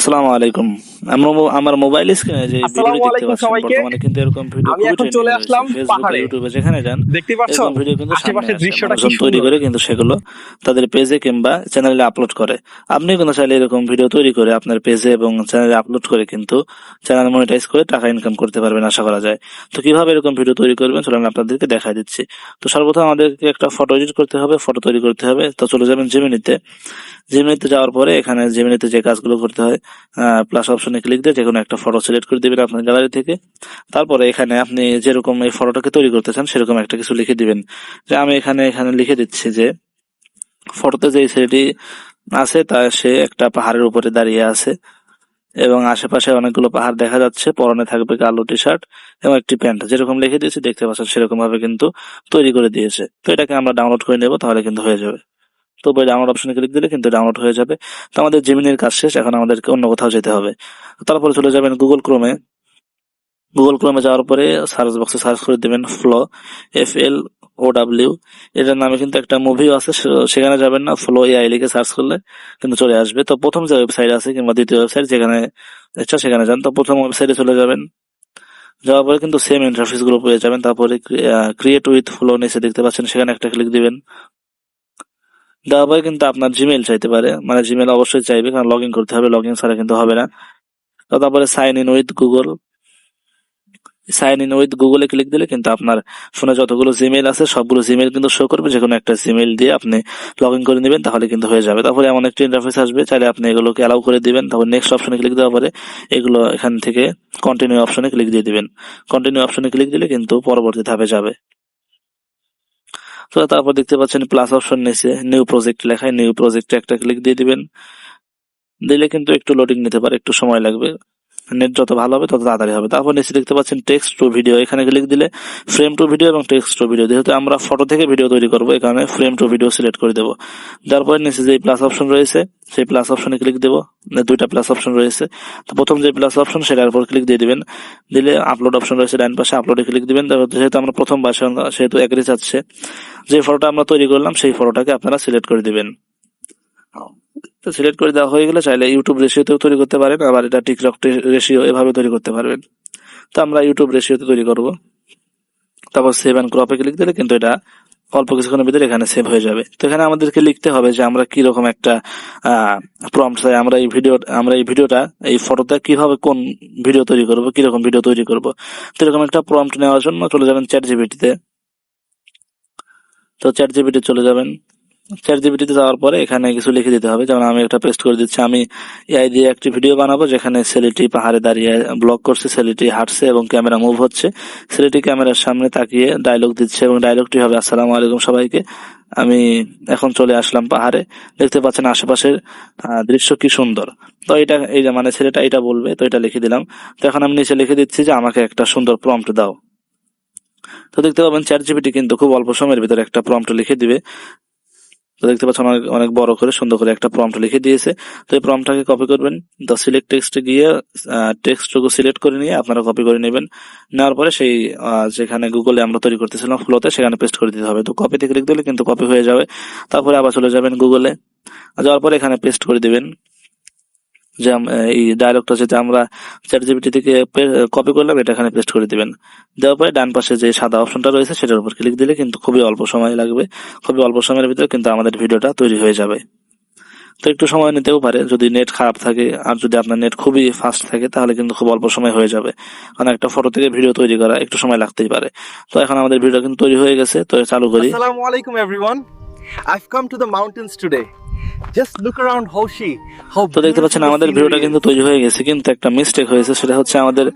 আসসালামু আলাইকুম। আমরা আমার মোবাইল স্ক্রিনে যে ভিডিওটি দেখতে পাচ্ছেন বর্তমানে কিন্তু এরকম ভিডিও আমি এখন চলে আসলাম পাহাড়ে। ইউটিউবে যেখানে যান দেখতে পাচ্ছ? এরকম ভিডিও কিন্তু আশেপাশের দৃশ্যটা কি তৈরি করে কিন্তু সেগুলো তাদের পেজে কিংবা চ্যানেলে আপলোড করে। আপনি কিন্তু চাইলে এরকম ভিডিও তৈরি করে আপনার পেজে এবং চ্যানেলে আপলোড করে কিন্তু চ্যানেল মনিটাইজ করে টাকা ইনকাম করতে পারবেন আশা করা যায়। তো কীভাবে এরকম ভিডিও তৈরি করবেন চলুন আপনাদেরকে দেখা দিচ্ছি। তো সর্বপ্রথম আমাদেরকে একটা ফটো এডিট করতে হবে ফটো তৈরি করতে হবে। তো চলে যাবেন জিমিনিতে জিমিনিতে যাওয়ার পরে এখানে জিমিনিতে যে কাজগুলো করতে হয় প্লাস অপশনে ক্লিক দিয়ে যে কোনো একটা ফটো সিলেক্ট করে দিবেন আপনার গ্যালারি থেকে। তারপরে এখানে আপনি যেরকম এই ফটোটাকে তৈরি করতে চান, সেরকম একটা কিছু লিখে দিবেন। যে আমি এখানে এখানে লিখে দিচ্ছি যে ফটোতে যে ছেলেটি আছে, তা সে একটা পাহাড়ের উপরে দাঁড়িয়ে আছে এবং আশেপাশে অনেকগুলো পাহাড় দেখা যাচ্ছে। পরনে থাকবে কালো টি শার্ট এবং একটি প্যান্ট। যেরকম লিখে দিয়েছি, দেখতে পাচ্ছেন সেরকম ভাবে কিন্তু তৈরি করে দিয়েছে। তো এটাকে আমরা ডাউনলোড করে নেব, তাহলে কিন্তু হয়ে যাবে। তো ডাউনলোড অপশনে ক্লিক দিলে কিন্তু ডাউনলোড হয়ে যাবে। তো আমাদের জিমিনের কাজ শেষ, এখন আমাদেরকে অন্য কোথাও যেতে হবে। তারপরে চলে যাবেন গুগল ক্রোমে গুগল ক্রোমে যাওয়ার পরে সার্চ বক্সে সার্চ করে দেবেন flow F L O W এটার নামে কিন্তু একটা মুভিও আছে সেখানে যাবেন না ফ্লো এআই লিখে সার্চ করলে কিন্তু চলে আসবে। তো প্রথম যে ওয়েবসাইট আছে কিংবা দ্বিতীয় ওয়েবসাইট যেখানে ইচ্ছা সেখানে যান। তো প্রথম ওয়েবসাইটে চলে যাবেন। যাওয়ার পরে কিন্তু সেম ইন্টারফেসগুলো পেয়ে যাবেন। তারপরে ক্রিয়েট উইথ ফ্লো নিচে দেখতে পাচ্ছেন, সেখানে একটা ক্লিক দিবেন। দেওয়ার পরে কিন্তু আপনার জিমেল চাইতে পারে। মানে জিমেল অবশ্যই চাইবে, কারণ লগ ইন করতে হবে লগ ইন ছাড়া কিন্তু হবে না। তো তারপরে sign in with Google sign in with গুগলে ক্লিক দিলে কিন্তু আপনার ফোনে যতগুলো জিমেল আছে, সবগুলো জিমেল কিন্তু শো করবে। যে কোনো একটা জিমেল দিয়ে আপনি লগ ইন করে নেবেন, তাহলে কিন্তু হয়ে যাবে। তারপরে এমন একটা ইন্টারফেস আসবে, চাইলে আপনি এগুলোকে অ্যালাউ করে দিবেন। তারপর নেক্সট অপশনে ক্লিক দেওয়ার পরে এগুলো এখান থেকে কন্টিনিউ অপশনে ক্লিক দিয়ে দিবেন। কন্টিনিউ অপশনে ক্লিক দিলে কিন্তু পরবর্তী ধাপে যাবে। তো তারপর দেখতে পাচ্ছেন প্লাস অপশন নিচে নিউ প্রজেক্ট লেখায় নিউ প্রজেক্টে একটা ক্লিক দিয়ে দিবেন। দিলে কিন্তু একটু লোডিং নিতে পারে, একটু সময় লাগবে। নেট যত ভালো হবে তত তাড়াতাড়ি হবে। তারপর নিচে দেখতে পাচ্ছেন টেক্সট টু ভিডিও এখানে ক্লিক দিলে ফ্রেম টু ভিডিও এবং টেক্সট টু ভিডিও যেহেতু আমরা ফটো থেকে ভিডিও তৈরি করব এখানে ফ্রেম টু ভিডিও সিলেক্ট করে দেবো। তারপরে নিচে যে প্লাস অপশন রয়েছে, সেই প্লাস অপশনে ক্লিক দেবো। দুইটা প্লাস অপশন রয়েছে। তো প্রথম যে প্লাস অপশন সেটার উপর ক্লিক দিয়ে দিবেন। দিলে আপলোড অপশন রয়েছে ডান পাশে আপলোডে ক্লিক দিবেন। যেহেতু আমরা প্রথম ভার্সন সেহেতু এগ্রি চাচ্ছে, যে ফটোটা আমরা তৈরি করলাম, সেই ফটোটাকে আপনারা সিলেক্ট করে দিবেন। তো সিলেক্ট করে দেওয়া হয়ে গেলে চাইলে ইউটিউব রেশিওতেও তৈরি করতে পারেন, আবার এটা টিকটক রেশিও এভাবে তৈরি করতে পারবেন। তো আমরা ইউটিউব রেশিওতে তৈরি করব। তারপর সেভ অ্যান্ড ক্রপে ক্লিক দিলে কিন্তু এটা অল্প কিছুক্ষণের ভিতরে এখানে সেভ হয়ে যাবে। তো এখানে আমাদেরকে লিখতে হবে যে আমরা কি রকম একটা প্রম্পট চাই। আমরা এই ভিডিও আমরা এই ভিডিওটা এই ফটোটা কীভাবে কোন ভিডিও তৈরি করব কি রকম ভিডিও তৈরি করব। তো এরকম একটা প্রম্পট নেওয়ার জন্য চলে যাবেন চ্যাট জিবিটিতে তো চ্যাট জিবিটি চলে যাবেন। চ্যাট জিবিটিতে যাওয়ার পরে এখানে কিছু লিখে দিতে হবে। যেমন আমি একটা পেস্ট করে দিচ্ছি, আমি এআই দিয়ে একটি ভিডিও বানাবো যেখানে ছেলেটি পাহাড়ে দাঁড়িয়ে ব্লগ করছে ছেলেটি হাঁটছে এবং ক্যামেরা মুভ হচ্ছে। ছেলেটি ক্যামেরার সামনে তাকিয়ে ডায়লগ দিচ্ছে এবং ডায়লগটি হবে, আসসালামু আলাইকুম সবাইকে, আমি এখন চলে আসলাম পাহাড়ে। দেখতে পাচ্ছেন আশেপাশের দৃশ্য কি সুন্দর। তো এটা, এই মানে ছেলেটা এটা বলবে, তো এটা লিখে দিলাম। তো এখন আমি নিচে লিখে দিচ্ছি যে, আমাকে একটা সুন্দর প্রম্পট দাও। তো দেখতে পাবেন চ্যাট জিপিটি কিন্তু খুব অল্প সময়ের ভিতরে একটা প্রম্পট লিখে দিবে। দেখতে পাচ্ছ অনেক অনেক বড় করে সুন্দর করে একটা প্রম্পট লিখে দিয়েছে। তো এই প্রম্পটটাকে কপি করবেন। তো সিলেক্ট টেক্সটে গিয়ে টেক্সট টুকু সিলেক্ট করে নিয়ে আপনারা কপি করে নেবেন। নেওয়ার পরে সেই যেখানে গুগলে আমরা তৈরি করতেছিলাম ফ্লোতে সেখানে পেস্ট করে দিতে হবে। তো কপি থেকে ক্লিক দিলে কিন্তু কপি হয়ে যাবে। তারপরে আবার চলে যাবেন গুগলে যাওয়ার পরে এখানে পেস্ট করে দিবেন। যে এই ডায়লগটা যেটা আমরা চ্যাট জিপিটি থেকে কপি করলাম, এটা এখানে পেস্ট করে দিবেন। দেওয়ার পরে ডান পাশে যে সাদা অপশনটা রয়েছে, সেটার উপর ক্লিক দিলে কিন্তু খুবই অল্প সময় লাগবে। খুবই অল্প সময়ের ভিতরে কিন্তু আমাদের ভিডিওটা তৈরি হয়ে যাবে। তো একটু সময় নিতেও পারে, যদি নেট খারাপ থাকে, আর যদি আপনার নেট খুবই ফাস্ট থাকে, তাহলে কিন্তু খুব অল্প সময় হয়ে যাবে। কারণ একটা ফটো থেকে ভিডিও তৈরি করা একটু সময় লাগতেই পারে। তো এখন আমাদের ভিডিও কিন্তু তৈরি হয়ে গেছে, তো চালু করি। Assalamu alaikum everyone. I've come to the mountains today. Just look around Hoshi. How তো দেখতে পাচ্ছেন আমাদের ভিডিওটা কিন্তু তৈরি হয়ে গেছে কিন্তু একটা মিস্টেক হয়েছে সেটা হচ্ছে আমাদের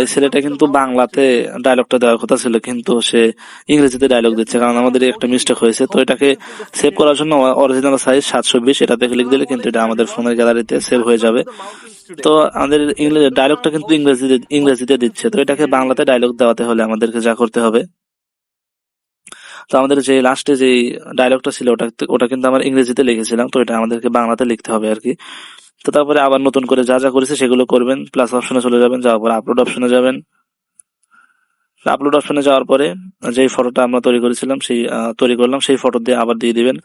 এই ছেলেটা কিন্তু বাংলাতে ডায়লগটা দেওয়ার কথা ছিল কিন্তু সে ইংরেজিতে ডায়লগ দিচ্ছে কারণ আমাদের একটা মিস্টেক হয়েছে তো এটাকে সেভ করার জন্য অরিজিনাল সাইজ সাতশো বিশ এটাতে ক্লিক দিলে কিন্তু এটা আমাদের ফোনের গ্যালারিতে সেভ হয়ে যাবে. তো আমাদের ইংরেজি ডায়লগটা কিন্তু ইংরেজিতে ইংরেজিতে দিচ্ছে তো এটাকে বাংলাতে ডায়লগ দেওয়াতে হলে আমাদেরকে যা করতে হবে তো আমাদের যে লাস্টে যে ডায়লগটা ছিল, ওটা ওটা কিন্তু আমরা ইংরেজিতে লিখেছিলাম, তো এটা আমাদেরকে বাংলাতে লিখতে হবে আর কি। তো তারপরে আবার নতুন করে যা যা করেছে সেগুলো করবেন প্লাস অপশনে চলে যাবেন, যাওয়ার পরে আপলোড অপশনে যাবেন। আপলোড অপশনে যাওয়ার পরে যেই ফটোটা আমরা তৈরি করেছিলাম, সেই তৈরি করলাম, সেই ফটো দিয়ে আবার দিয়ে দিবেন।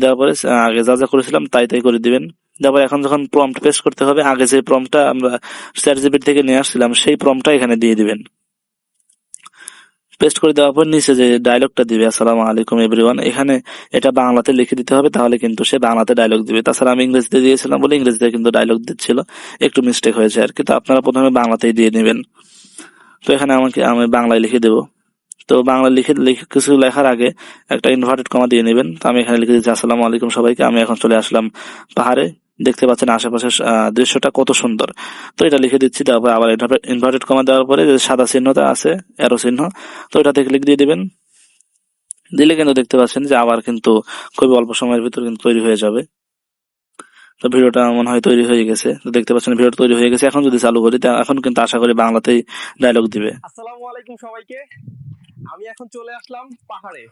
দেওয়ার পরে আগে যা যা করেছিলাম তাই তাই করে দিবেন। তারপর এখন যখন প্রম্পট পেস্ট করতে হবে, আগে যে প্রম্পটটা আমরা চ্যাট জিপিটি থেকে নিয়ে আসছিলাম, সেই প্রম্পটটা এখানে দিয়ে দিবেন। পেস্ট করে দেওয়ার পর নিচে যে ডায়লগটা দিবে, আসসালামু আলাইকুম এভরিওয়ান এখানে এটা বাংলাতে লিখে দিতে হবে, তাহলে কিন্তু সে বাংলাতে ডায়লগ দিবে। তাছাড়া আমি ইংরেজিতে দিয়েছিলাম বলে ইংরেজিতে কিন্তু ডায়লগ দিচ্ছিল, একটু মিস্টেক হয়েছে আর কি। তো আপনারা প্রথমে বাংলাতেই দিয়ে নেবেন। তো এখানে আমাকে, আমি বাংলায় লিখে দেবো। তো বাংলা লিখে লিখে কিছু লেখার আগে একটা ইনভার্টেড কমা দিয়ে নেবেন। তো আমি এখানে লিখে দিচ্ছি, আসসালামু আলাইকুম সবাইকে, আমি এখন চলে আসলাম পাহাড়ে। দেখতে পাচ্ছেন আশেপাশের দৃশ্যটা কত সুন্দর। তো এটা লিখে দিচ্ছি, তারপর আবার ইনভার্টেড কমা দেওয়ার পরে যে সাদা চিহ্নটা আছে অ্যারো চিহ্ন, তো এটাতে ক্লিক দিয়ে দিবেন। দিলে কিন্তু দেখতে পাচ্ছেন যে আবার কিন্তু খুবই অল্প সময়ের ভিতর কিন্তু তৈরি হয়ে যাবে। তো ভিডিওটা মনে হয় তৈরি হয়ে গেছে। তো দেখতে পাচ্ছেন ভিডিওটা তৈরি হয়ে গেছে। এখন যদি চালু করি এখন কিন্তু আশা করি বাংলাতেই ডায়লগ দিবে। আসসালামু আলাইকুম সবাইকে। আমি এখন চলে আসলাম পাহাড়ে।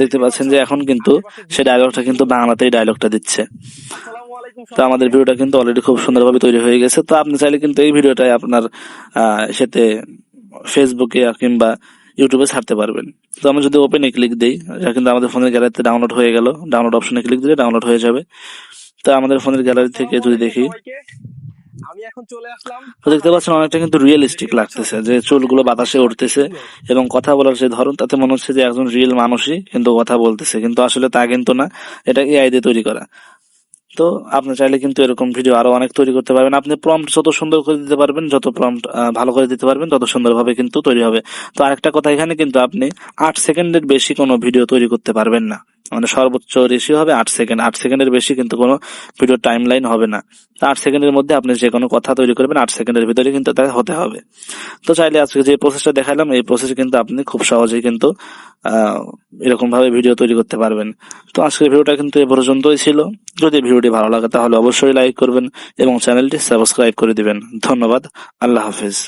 দেখতে পাচ্ছেন যে এখন কিন্তু সে ডায়লগটা কিন্তু বাংলাতেই ডায়লগটা দিচ্ছে। তো আমাদের ভিডিওটা কিন্তু অলরেডি খুব সুন্দরভাবে তৈরি হয়ে গেছে। তো আপনি চাইলে কিন্তু এই ভিডিওটাই আপনার সাথে ফেসবুকে কিংবা ইউটিউবে ছাড়তে পারবেন। তো আমি যদি ওপেনে ক্লিক দিই, এটা কিন্তু আমাদের ফোনের গ্যালারিতে ডাউনলোড হয়ে গেল। ডাউনলোড অপশনে ক্লিক দিলে ডাউনলোড হয়ে যাবে। তো আমাদের ফোনের গ্যালারি থেকে যদি দেখি আমি এখন চলে আসলাম তো দেখতে পাচ্ছেন অনেকটা কিন্তু রিয়েলিস্টিক লাগতেছে যে চুলগুলো বাতাসে উঠতেছে এবং কথা বলার যে ধরন তাতে মনে হচ্ছে যে একজন রিয়েল মানুষই কিন্তু কথা বলতেছে। কিন্তু আসলে তা কিন্তু না এটা এআই দিয়ে তৈরি করা। তো আপনি চাইলে কিন্তু এরকম ভিডিও আরও অনেক তৈরি করতে পারবেন। আপনি প্রম্পট যত সুন্দর করে দিতে পারবেন যত প্রম্পট ভালো করে দিতে পারবেন তত সুন্দরভাবে কিন্তু তৈরি হবে। তো আরেকটা কথা এখানে কিন্তু আপনি আট সেকেন্ডের বেশি কোনো ভিডিও তৈরি করতে পারবেন না। মানে সর্বোচ্চ রেশিও হবে আট সেকেন্ড আট সেকেন্ডের বেশি কিন্তু কোনো ভিডিও টাইম লাইন হবে না। আট সেকেন্ডের মধ্যে আপনি যে কোনো কথা তৈরি করবেন, আট সেকেন্ডের ভিতরে কিন্তু তা হতে হবে। তো চাইলে আজকে যে প্রসেসটা দেখালাম, এই প্রসেসে কিন্তু আপনি খুব সহজেই কিন্তু এরকম ভাবে ভিডিও তৈরি করতে পারবেন। তো আজকের ভিডিওটা কিন্তু এ পর্যন্তই ছিল। যদি ভিডিওটি ভালো লাগে তাহলে অবশ্যই লাইক করবেন এবং চ্যানেলটি সাবস্ক্রাইব করে দিবেন। ধন্যবাদ। আল্লাহ হাফিজ।